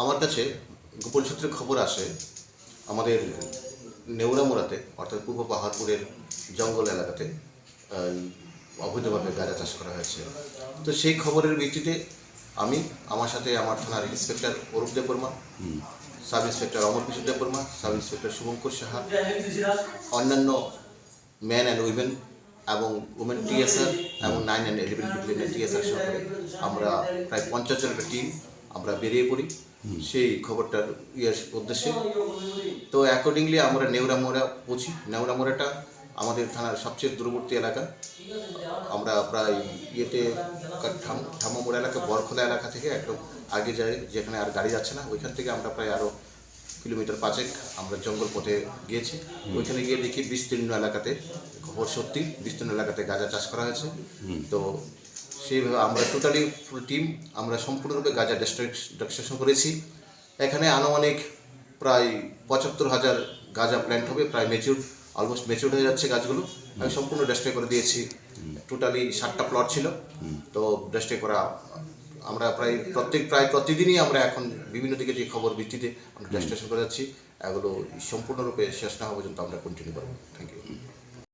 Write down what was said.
আমার কাছে গোপন সূত্রে খবর আসে, আমাদের নেউরামোড়াতে অর্থাৎ পূর্ব পাহাড়পুরের জঙ্গল এলাকাতে অবৈধভাবে গাঁজা চাষ করা হয়েছে। তো সেই খবরের ভিত্তিতে আমি আমার সাথে আমার থানার inspector Arup Debbarma sub inspector Amar Kishore Debbarma sub inspector Shubhankar Saha অন্যান্য ম্যান অ্যান্ড উইমেন এবং উমেন টিএসআর এবং নাইন অ্যান্ড ইলেভেন বিটেলিয়ানের টিএসআর সহকারে আমরা প্রায় পঞ্চাশ জনের টিম আমরা বেরিয়ে পড়ি। সেই খবরটার ইয়ের উদ্দেশ্যে। তো অ্যাকর্ডিংলি আমরা নেউরামোড়া পৌঁছি। নেউরামোড়াটা আমাদের থানার সবচেয়ে দূরবর্তী এলাকা। আমরা প্রায় ইয়েতে ঠাম- ঠামামোড়া এলাকা বরখোলা এলাকা থেকে একদম আগে যাই যেখানে আর গাড়ি যাচ্ছে না। ওইখান থেকে আমরা প্রায় আরও কিলোমিটার পাঁচেক আমরা জঙ্গল পথে গিয়েছি। ওইখানে গিয়ে দেখি বিস্তীর্ণ এলাকাতে খবর সত্যি বিস্তীর্ণ এলাকাতে গাঁজা চাষ করা হয়েছে। তো সেইভাবে আমরা টোটালি ফুল টিম আমরা সম্পূর্ণরূপে গাঁজা ডিস্ট্রাকশন করেছি। এখানে আনুমানিক প্রায় পঁচাত্তর হাজার গাঁজা প্ল্যান্ট হবে প্রায় মেচিউর অলমোস্ট মেচুর হয়ে যাচ্ছে গাছগুলো। আমি সম্পূর্ণ ডেস্ট্রয় করে দিয়েছি। টোটালি সাতটা প্লট ছিল। তো ডেস্ট্রয় করা আমরা প্রায় প্রত্যেক প্রায় প্রতিদিনই আমরা এখন বিভিন্ন দিকে যে খবর ভিত্তিতে আমরা ডেস্ট্রেশন করে যাচ্ছি। এগুলো সম্পূর্ণরূপে শেষ না হওয়া পর্যন্ত আমরা কন্টিনিউ করব। Thank you